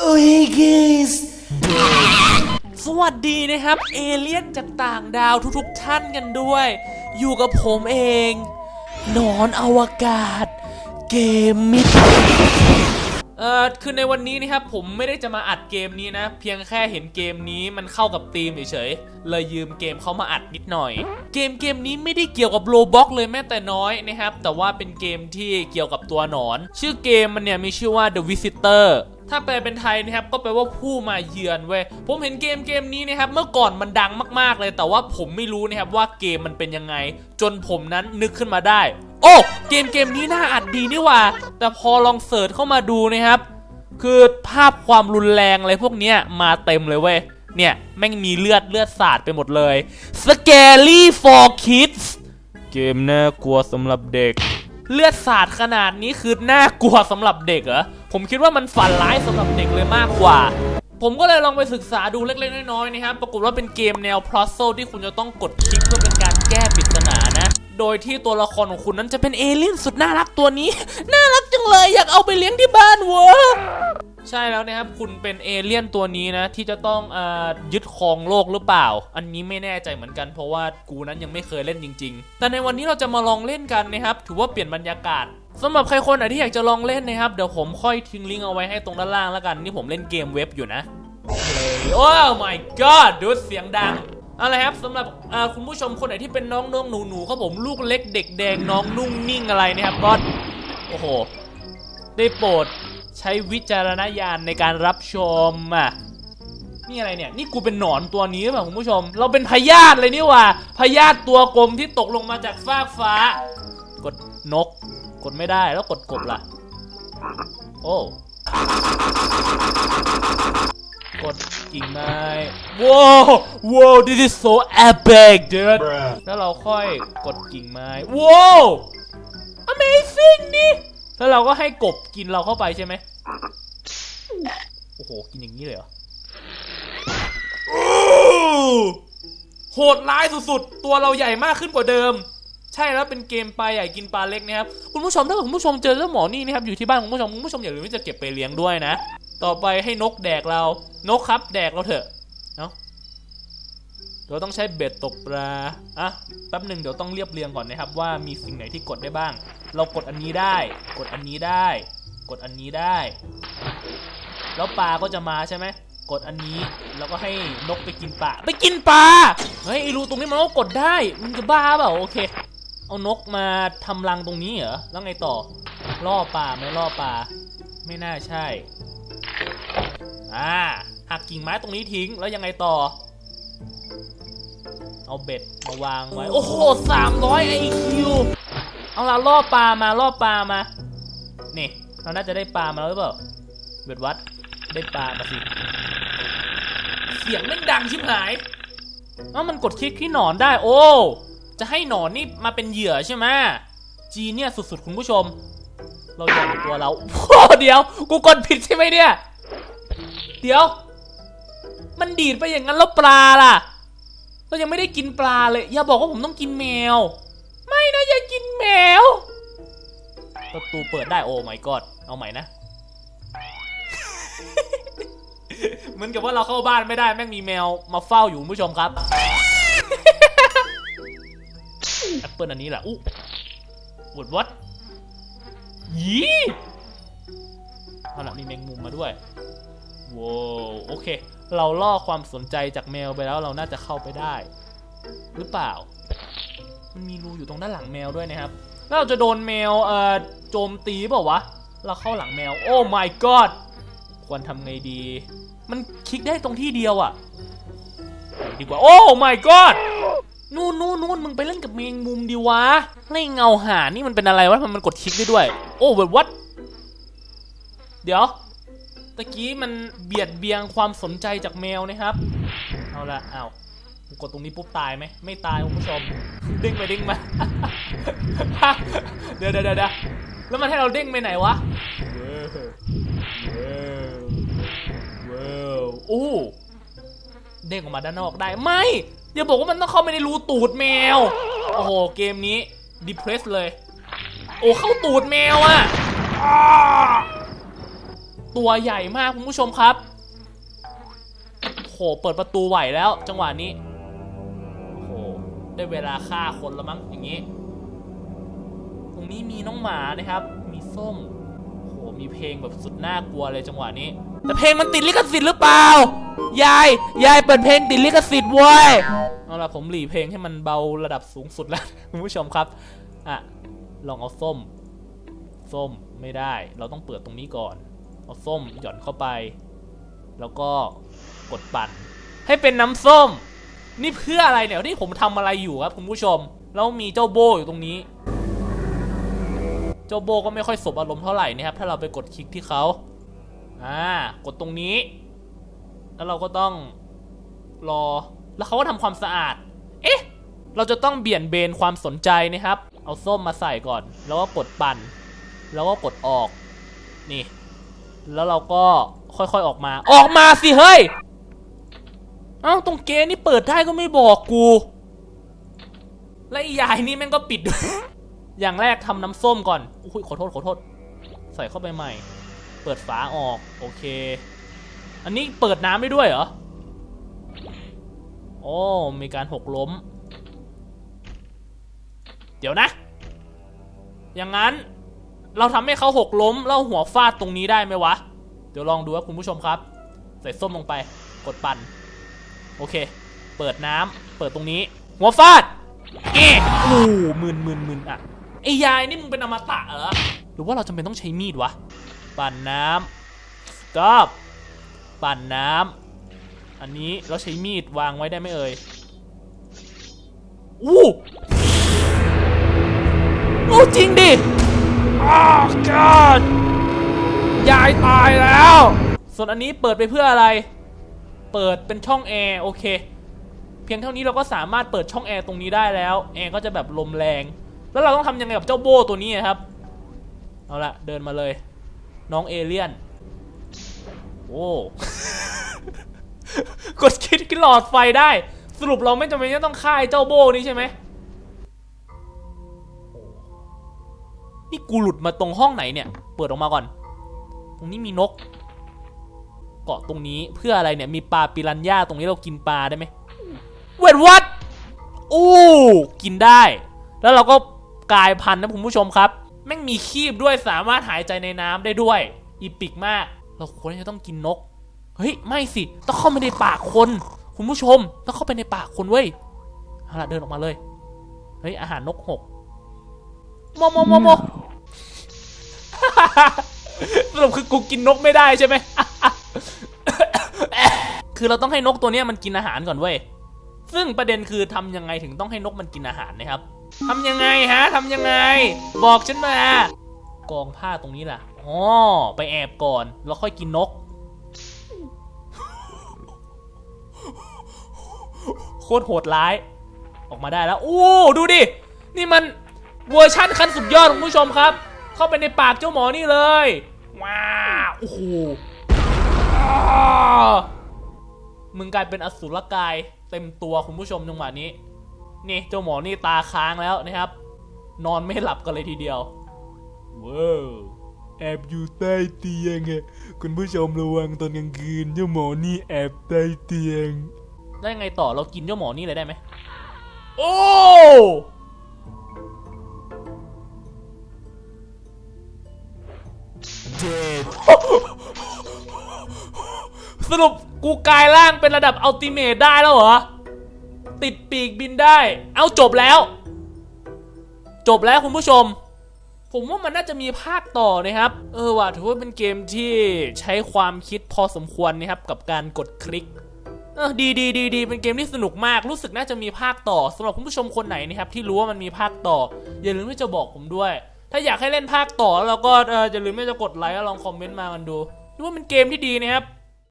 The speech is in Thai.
โอ้ย guys สวัสดีนะครับ เอเลี่ยนจากต่างดาวทุกๆท่านกันด้วย อยู่กับผมเองหนอนอวกาศ เกมมิดเอ่อคือในวันนี้นะครับผมไม่ได้จะมาอัดเกมนี้นะ เพียงแค่เห็นเกมนี้มันเข้ากับธีมเฉยๆเลยยืมเกมเขามาอัดนิดหน่อย เกมเกมนี้ไม่ได้เกี่ยวกับโลบ็อกเลยแม้แต่น้อยนะครับ แต่ว่าเป็นเกมที่เกี่ยวกับตัวหนอน ชื่อเกมมันเนี่ยมีชื่อว่า The Visitor ถ้าแปลเป็นไทยนะครับก็แปลว่าผู้มาเยือนเว้ยผมเห็นเกมเกมนี้นะครับเมื่อก่อนมันดังมากๆเลย แต่ว่าผมไม่รู้นะครับว่าเกมมันเป็นยังไง จนผมนั้นนึกขึ้นมาได้ โอ้เกมเกมนี้น่าอัดดีนี่ว่า แต่พอลองเสิร์ชเข้ามาดูนะครับ คือภาพความรุนแรงอะไรพวกเนี้ยมาเต็มเลยเว้ยเนี่ยแม่งมีเลือดเลือดสาดไปหมดเลย Scary for Kids เกมน่ากลัวสำหรับเด็ก เลือดสาดขนาดนี้คือน่ากลัวสำหรับเด็กเหรอ ผมคิดว่ามันฝันร้ายสำหรับเด็กเลยมากกว่า ผมก็เลยลองไปศึกษาดูเล็กๆน้อยๆนะครับปรากฏว่าเป็นเกมแนว puzzle ที่คุณจะต้องกดคลิกเพื่อเป็นการแก้ปริศนานะ โดยที่ตัวละครของคุณนั้นจะเป็นเอเลี่ยนสุดน่ารักตัวนี้ น่ารักจังเลยอยากเอาไปเลี้ยงที่บ้านเวะใช่แล้วนะครับ คุณเป็นเอเลี่ยนตัวนี้นะ ที่จะต้องอยึดครองโลกหรือเปล่า อันนี้ไม่แน่ใจเหมือนกันเพราะว่ากูนั้นยังไม่เคยเล่นจริง ๆ แต่ในวันนี้เราจะมาลองเล่นกันนะครับ ถือว่าเปลี่ยนบรรยากาศ สำหรับใครคนไหนที่อยากจะลองเล่นนะครับ เดี๋ยวผมค่อยทิ้งลิงก์เอาไว้ให้ตรงด้านล่างแล้วกัน นี่ผมเล่นเกมเว็บอยู่นะโอ้ my god ดูเสียงดังอาละครับสำหรับคุณผู้ชมคนไหนที่เป็นน้องน้องหนูหนูๆครับผมลูกเล็กเด็กแดงน้องนุ่งนิ่งอะไรนะครับก็โอ้โห ได้โปรดใช้วิจารณญาณในการรับชมอะนี่อะไรเนี่ย นี่กูเป็นหนอนตัวนี้หรือเปล่าคุณผู้ชม เราเป็นพยาธิเลยนี่ว่าพยาธิตัวกลมที่ตกลงมาจากฟากฟ้า กดนก กดไม่ได้แล้วกดกบล่ะ โอ้ กดกิ่งไม้ว้าวว้าว this is so epic dude แล้วเราค่อยกดกิ่งไม้ว้าว amazing นี่แล้วเราก็ให้กบกินเราเข้าไปใช่ไหมโอ้โห กินอย่างนี้เลยเหรอโหดร้ายสุดๆ ตัวเราใหญ่มากขึ้นกว่าเดิม ใช่แล้วเป็นเกมปลาใหญ่กินปลาเล็กนะครับคุณผู้ชมถ้าคุณผู้ชมเจอเจ้าหมอนี่นะครับอยู่ที่บ้านคุณผู้ชมคุณผู้ชมอย่าลืมที่จะเก็บไปเลี้ยงด้วยนะ ต่อไปให้นกแดกเรานกครับแดกเราเถอะเนาะเดี๋ยวต้องใช้เบ็ดตกปลาอะแป๊บหนึ่งเดี๋ยวต้องเรียบเรียงก่อนนะครับ ว่ามีสิ่งไหนที่กดได้บ้าง เรากดอันนี้ได้ กดอันนี้ได้ กดอันนี้ได้ แล้วปลาก็จะมาใช่ไหมกดอันนี้แล้วก็ให้นกไปกินปลาไปกินปลาเฮ้ยไอรูตรงนี้มันก็กดได้มึงจะบ้าเปล่าโอเค เอานกมาทำรังตรงนี้เหรอ แล้วไงต่อ ล่อปลาไหมล่อปลา ไม่น่าใช่ อ่า หักกิ่งไม้ตรงนี้ทิ้ง แล้วยังไงต่อ เอาเบ็ดมาวางไว้ โอ้โหสามร้อยไอคิว เอาละล่อปลามาล่อปลามา นี่ เราน่าจะได้ปลามาแล้วหรือเปล่า เบ็ดวัด ได้ปลามาสิ เสียงแม่งดังชิบหายเอ้ามันกดคลิกที่หนอนได้ โอ้ จะให้หนอนนี่มาเป็นเหยื่อใช่ไหมจีเนี่ยสุดๆ คุณผู้ชม เราอยากตัวเราโอ้เดี๋ยว กูกดผิดใช่ไหมเนี่ย เดี๋ยว มันดีดไปอย่างนั้นแล้วปลาล่ะ เรายังไม่ได้กินปลาเลย อย่าบอกว่าผมต้องกินแมว ไม่นะอย่ากินแมว ประตูเปิดได้โอ้ my god เอาใหม่นะเหมือนกับว่าเราเข้าบ้านไม่ได้แม่งมีแมวมาเฝ้าอยู่คุณผู้ชมครับ แอปเปิลอันนี้แหละอู้วดวัดยีเอาละมีแมงมุมมาด้วยว้าวโอเค เราล่อความสนใจจากแมวไปแล้วเราน่าจะเข้าไปได้ หรือเปล่า มันมีรูอยู่ตรงด้านหลังแมวด้วยนะครับ แล้วเราจะโดนแมวเอ่อโจมตีเปล่าวะ เราเข้าหลังแมว โอ้ my god ควรทำไงดี มันคลิกได้ตรงที่เดียวอะไปดีกว่า โอ้ my god นู่นนู่นนู่นมึงไปเล่นกับแมงมุมดีวะไล่เงาหานี่มันเป็นอะไรวะทำไมมันกดคลิกได้ด้วย โอ้แบบวัดเดี๋ยว ตะกี้มันเบียดเบียงความสนใจจากแมวนะครับ เอาละเอาวกดตรงนี้ปุ๊บตายไหม ไม่ตายคุณผู้ชม เด้งไปเด้งมา เดี๋ยวเดี๋ยวเดี๋ยวแล้วมันให้เราเด้งไปไหนวะว้าวว้าวว้าวโอ้เด้งออกมาด้านนอกได้ ไม่ อย่าบอกว่ามันต้องเข้าไปในรูตูดแมว โอ้โห เกมนี้ดิเพรสเลย โอ้เข้าตูดแมวอะตัวใหญ่มากคุณผู้ชมครับโหเปิดประตูไหวแล้ว จังหวะนี้โหได้เวลาฆ่าคนแล้วมั้งอย่างนี้ ตรงนี้มีน้องหมานะครับ มีส้มโหมีเพลงแบบสุดน่ากลัวเลยจังหวะนี้ แต่เพลงมันติดลิขสิทธิ์หรือเปล่า ยาย ยายเปิดเพลงติดลิขสิทธิ์เว้ย เอาละผมหลีเพลงให้มันเบาระดับสูงสุดแล้วคุณผู้ชมครับ อะ ลองเอาส้ม ส้มไม่ได้ เราต้องเปิดตรงนี้ก่อน เอาส้มหย่อนเข้าไป แล้วก็กดปั่น ให้เป็นน้ำส้ม นี่เพื่ออะไรเนี่ยนี่ผมทำอะไรอยู่ครับคุณผู้ชม แล้วมีเจ้าโบอยู่ตรงนี้ เจ้าโบก็ไม่ค่อยสบอารมณ์เท่าไหร่นะครับ ถ้าเราไปกดคลิกที่เขา อ่ากดตรงนี้ แล้วเราก็ต้องรอ แล้วเขาก็ทำความสะอาด เอ๊ะ เราจะต้องเบี่ยนเบนความสนใจนะครับ เอาส้มมาใส่ก่อน แล้วก็กดปั่น แล้วก็กดออก นี่ แล้วเราก็ค่อยๆออกมา ออกมาสิเฮ้ย เอ้าตรงเกนี่เปิดได้ก็ไม่บอกกู และอียายนี่แม่งก็ปิดด้วย อย่างแรกทำน้ำส้มก่อน อุ้ยขอโทษขอโทษ ใส่เข้าไปใหม่ เปิดฝาออก โอเค อันนี้เปิดน้ำได้ด้วยเหรอโอ้มีการหกล้ม เดี๋ยวนะ อย่างนั้นเราทำให้เขาหกล้มแล้วหัวฟาดตรงนี้ได้ไหมวะ เดี๋ยวลองดูครับคุณผู้ชมครับ ใส่ส้มลงไป กดปั่น โอเค เปิดน้ำเปิดตรงนี้ หัวฟาดเอ๊ะอู้มึนมึนหมึนอะไอ้ยายนี่มึงเป็นอมตะเหรอ หรือว่าเราจำเป็นต้องใช้มีดวะ ปั่นน้ำ stop ปั่นน้ำอันนี้เราใช้มีดวางไว้ได้ไหมเอ่ยอู้โอ้จริงดิอ้าว god ยายตายแล้ว ส่วนอันนี้เปิดไปเพื่ออะไร เปิดเป็นช่องแอร์โอเค เพียงเท่านี้เราก็สามารถเปิดช่องแอร์ตรงนี้ได้แล้ว แอร์ก็จะแบบลมแรง แล้วเราต้องทำยังไงกับเจ้าโบตัวนี้ครับ เอาละเดินมาเลย น้องเอเลี่ยน โอ้กดคิดกินหลอดไฟได้ สรุปเราไม่จำเป็นจะต้องฆ่าเจ้าโบนี้ใช่ไหมนี่กูหลุดมาตรงห้องไหนเนี่ย เปิดออกมาก่อน ตรงนี้มีนก เกาะตรงนี้เพื่ออะไรเนี่ย มีปลาปิรันย่าตรงนี้เรากินปลาได้ไหมเวทวัดอู้กินได้ แล้วเราก็กลายพันธุ์นะคุณผู้ชมครับ แม่งมีคีบด้วยสามารถหายใจในน้ำได้ด้วย อีปิกมาก เราควรจะต้องกินนก เฮ้ย ไม่สิ ต้องเข้าไปในปากคน คุณผู้ชม ต้องเข้าไปในปากคนเว้ยเอาละเดินออกมาเลย เฮ้ย อาหารนกหกโมโมโมโมสรุปคือกูกินนกไม่ได้ใช่ไหม คือเราต้องให้นกตัวนี้มันกินอาหารก่อนเว้ย ซึ่งประเด็นคือทำยังไงถึงต้องให้นกมันกินอาหารนะครับ ทำยังไงฮะทำยังไง บอกฉันมา กองผ้าตรงนี้ล่ะอ๋อไปแอบก่อน แล้วค่อยกินนก โคตรโหดร้าย ออกมาได้แล้วโอ้ดูดิ นี่มันเวอร์ชั่นขั้นสุดยอดคุณผู้ชมครับ เข้าไปในปากเจ้าหมอนี่เลย ว้าวโอ้โหมึงกลายเป็นอสุรกายเต็มตัวคุณผู้ชมจังหวะนี้ นี่เจ้าหมอนี่ตาค้างแล้วนะครับ นอนไม่หลับกันเลยทีเดียวว้าวแอบอยู่ใต้เตียงอะคุณผู้ชมระวังตอนกลางคืนเจ้าหมอนี่แอบใต้เตียง ได้ไงต่อเรากินเจ้าหมอนี่เลยได้ไหมโอ้สรุปกูกลายร่างเป็นระดับอัลติเมทได้แล้วเหรอ ติดปีกบินได้ เอาจบแล้ว จบแล้วคุณผู้ชม ผมว่ามันน่าจะมีภาคต่อนะครับ เออว่ะถือว่าเป็นเกมที่ใช้ความคิดพอสมควรนะครับกับการกดคลิกเออดีดีดีดีเป็นเกมที่สนุกมาก รู้สึกน่าจะมีภาคต่อสำหรับคุณผู้ชมคนไหนนะครับที่รู้ว่ามันมีภาคต่อ อย่าลืมที่จะบอกผมด้วย ถ้าอยากให้เล่นภาคต่อแล้วก็เอออย่าลืมที่จะกดไลค์แล้วลองคอมเมนต์มากันดูดูว่าเป็นเกมที่ดีนะครับ